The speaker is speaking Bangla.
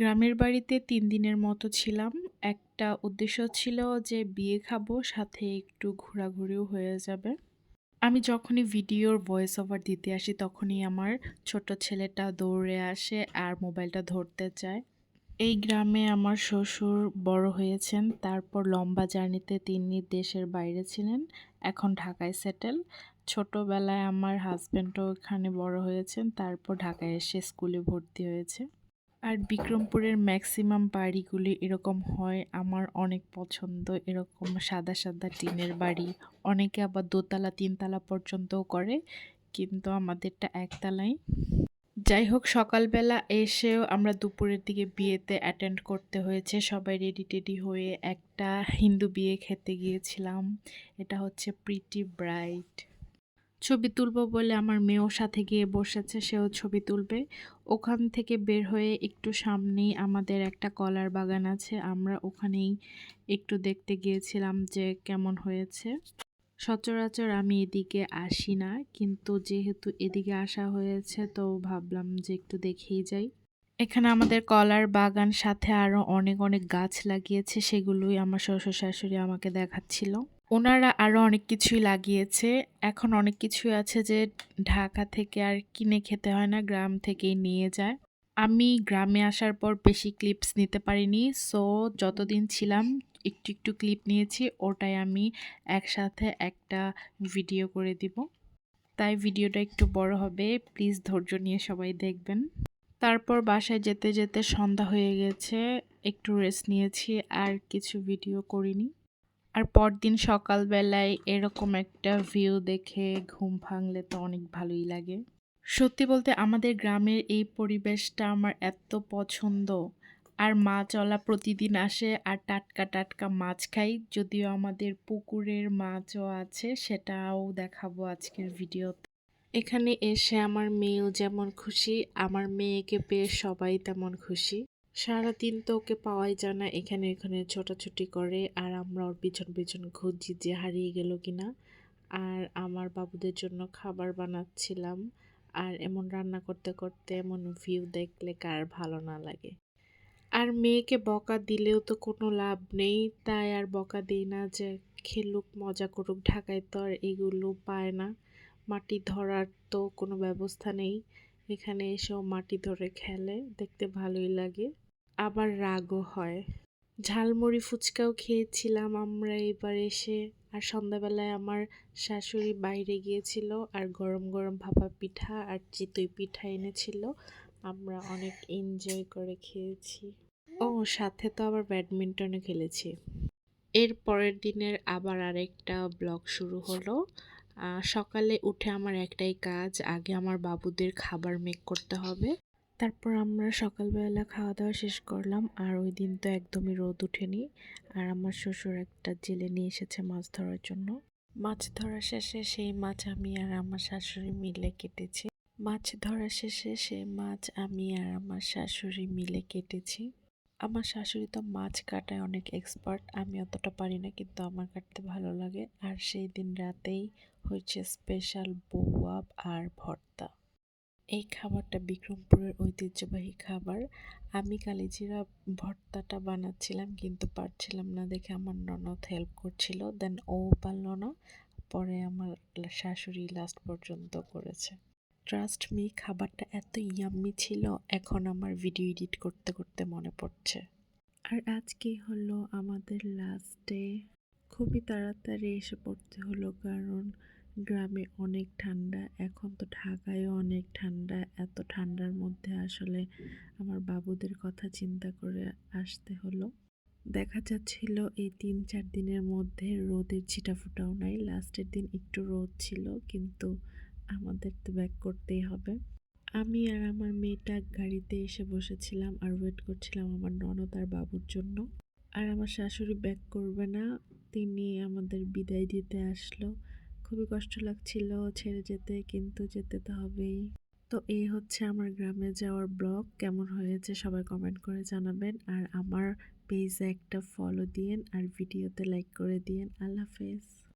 গ্রামের বাড়িতে তিন দিনের মতো ছিলাম। একটা উদ্দেশ্য ছিল যে বিয়ে খাব, সাথে একটু ঘোরাঘুরিও হয়ে যাবে। আমি যখনই ভিডিওর ভয়েস ওভার দিতে আসি তখনই আমার ছোট ছেলেটা দৌড়ে আসে আর মোবাইলটা ধরতে চায়। এই গ্রামে আমার শ্বশুর বড় হয়েছেন। তারপর লম্বা জার্নিতে তিনি দেশের বাইরে ছিলেন। এখন ঢাকায় সেটেল। ছোটবেলায় আমার হাজব্যান্ডও এখানে বড় হয়েছেন। তারপর ঢাকায় এসে স্কুলে ভর্তি হয়েছে। আর বিক্রমপুরের ম্যাক্সিমাম বাড়িগুলি এরকম হয়। আমার অনেক পছন্দ এরকম সাদা সাদা টিনের বাড়ি। অনেকে আবার দোতলা, তিনতলা পর্যন্তও করে, কিন্তু আমাদেরটা একতলাই যাই হোক সকালবেলা এসেও আমরা দুপুরের দিকে বিয়েতে অ্যাটেন্ড করতে হয়েছে। সবাই রেডি টেডি হয়ে একটা হিন্দু বিয়ে খেতে গিয়েছিলাম। এটা হচ্ছে প্রিটি ব্রাইট ছবি তুলবো বলে আমার মেয়েও সাথে গিয়ে বসেছে, সেও ছবি তুলবে। ওখান থেকে বের হয়ে একটু সামনেই আমাদের একটা কলার বাগান আছে, আমরা ওখানেই একটু দেখতে গিয়েছিলাম যে কেমন হয়েছে। সচরাচর আমি এদিকে আসি না, কিন্তু যেহেতু এদিকে আসা হয়েছে, তো ভাবলাম যে একটু দেখেই যাই। এখানে আমাদের কলার বাগান, সাথে আরও অনেক অনেক গাছ লাগিয়েছে, সেগুলোই আমার শ্বশুর শাশুড়ি আমাকে দেখাচ্ছিল। ওনারা আরও অনেক কিছুই লাগিয়েছে। এখন অনেক কিছুই আছে যে ঢাকা থেকে আর কিনে খেতে হয় না, গ্রাম থেকেই নিয়ে যায়। আমি গ্রামে আসার পর বেশি ক্লিপস নিতে পারিনি সো যতদিন ছিলাম একটু একটু ক্লিপ নিয়েছি, ওটাই আমি একসাথে একটা ভিডিও করে দিব। তাই ভিডিওটা একটু বড় হবে প্লিজ ধৈর্য নিয়ে সবাই দেখবেন। তারপর বাসায় যেতে যেতে সন্ধ্যা হয়ে গেছে, একটু রেস্ট নিয়েছি, আর কিছু ভিডিও করিনি। আর পরদিন সকালবেলায় এরকম একটা ভিউ দেখে ঘুম ভাঙলে তো অনেক ভালোই লাগে। সত্যি বলতে আমাদের গ্রামের এই পরিবেশটা আমার এত পছন্দ। আর মাছওয়ালা প্রতিদিন আসে আর টাটকা টাটকা মাছ খাই। যদিও আমাদের পুকুরের মাছও আছে, সেটাও দেখাবো আজকের ভিডিওতে। এখানে এসে আমার মেয়েও যেমন খুশি, আমার মেয়েকে পেয়ে সবাই তেমন খুশি। সারাদিন তো ওকে পাওয়াই যায় না, এখানে এখানে ছোটাছুটি করে, আর আমরা ওর পিছন পিছন খুঁজি যে হারিয়ে গেল কিনা। আর আমার বাবুদের জন্য খাবার বানাচ্ছিলাম, আর এমন রান্না করতে করতে এমন ভিউ দেখলে কার ভালো না লাগে। আর মেয়েকে বকা দিলেও তো কোনো লাভ নেই, তাই আর বকা দিই না যে খেলুক, মজা করুক, ঢাকায় তো আর এগুলো পায় না। মাটি ধরার তো কোনো ব্যবস্থা নেই, এখানে এসেও মাটি ধরে খেলে, দেখতে ভালোই লাগে। আবার রাগও হয়। ঝালমুড়ি ফুচকাও খেয়েছিলাম আমরা এবার এসে। আর সন্ধ্যাবেলায় আমার শাশুড়ি বাইরে গিয়েছিল আর গরম গরম ভাপা পিঠা আর চিতই পিঠা এনেছিল। আমরা অনেক এনজয় করে খেয়েছি। ও, সাথে তো আবার ব্যাডমিন্টনও খেলেছি। এর পরের দিনের আবার আরেকটা ব্লগ শুরু হলো। সকালে উঠে আমার একটাই কাজ, আগে আমার বাবুদের খাবার মেক করতে হবে। তারপর আমরা সকালবেলা খাওয়া দাওয়া শেষ করলাম, আর ওই দিন তো একদমই রোদ উঠেনি আর আমার শ্বশুর একটা জেলে নিয়ে এসেছে মাছ ধরার জন্য। মাছ ধরা শেষে সেই মাছ আমি আর আমার শাশুড়ি মিলে কেটেছি। মাছ ধরা শেষে সেই মাছ আমি আর আমার শাশুড়ি মিলে কেটেছি। আমার শাশুড়ি তো মাছ কাটায় অনেক এক্সপার্ট আমি অতটা পারি না, কিন্তু আমার কাটতে ভালো লাগে। আর সেই দিন রাতেই হয়েছে স্পেশাল বৌয়াব আর ভর্তা। এই খাবারটা বিক্রমপুরের ঐতিহ্যবাহী খাবার। আমি কালিজিরা ভর্তাটা বানাচ্ছিলাম, কিন্তু পারছিলাম না দেখে আমার ননদ হেল্প করছিল। দেন ও পারল না, পরে আমার শাশুড়ি লাস্ট পর্যন্ত করেছে। ট্রাস্ট মি খাবারটা এত ইয়াম্মি ছিল, এখন আমার ভিডিও এডিট করতে করতে মনে পড়ছে। আর আজকে হলো আমাদের লাস্ট ডে খুবই তাড়াতাড়ি এসে পড়তে হলো, কারণ গ্রামে অনেক ঠান্ডা, এখন তো ঢাকায়ও অনেক ঠান্ডা, এত ঠান্ডার মধ্যে আসলে আমার বাবুদের কথা চিন্তা করে আসতে হলো। দেখা যাচ্ছিল এই তিন চার দিনের মধ্যে রোদের ছিটাফোটাও নাই, লাস্টের দিন একটু রোদ ছিল, কিন্তু আমাদের তো ব্যাক করতেই হবে। আমি আর আমার মেয়েটা গাড়িতে এসে বসেছিলাম আর ওয়েট করছিলাম আমার ননদ আর বাবুর জন্য। আর আমার শাশুড়ি ব্যাক করবে না তিনি আমাদের বিদায় দিতে আসলো। খুবই কষ্ট লাগছিল ছেড়ে যেতে, কিন্তু যেতে তো হবেই। তো এই হচ্ছে আমার গ্রামে যাওয়ার ব্লগ। কেমন হয়েছে সবাই কমেন্ট করে জানাবেন। আর আমার পেজে একটা ফলো দিয়েন আর ভিডিওতে লাইক করে দিয়েন। আল্লাহ হাফেজ।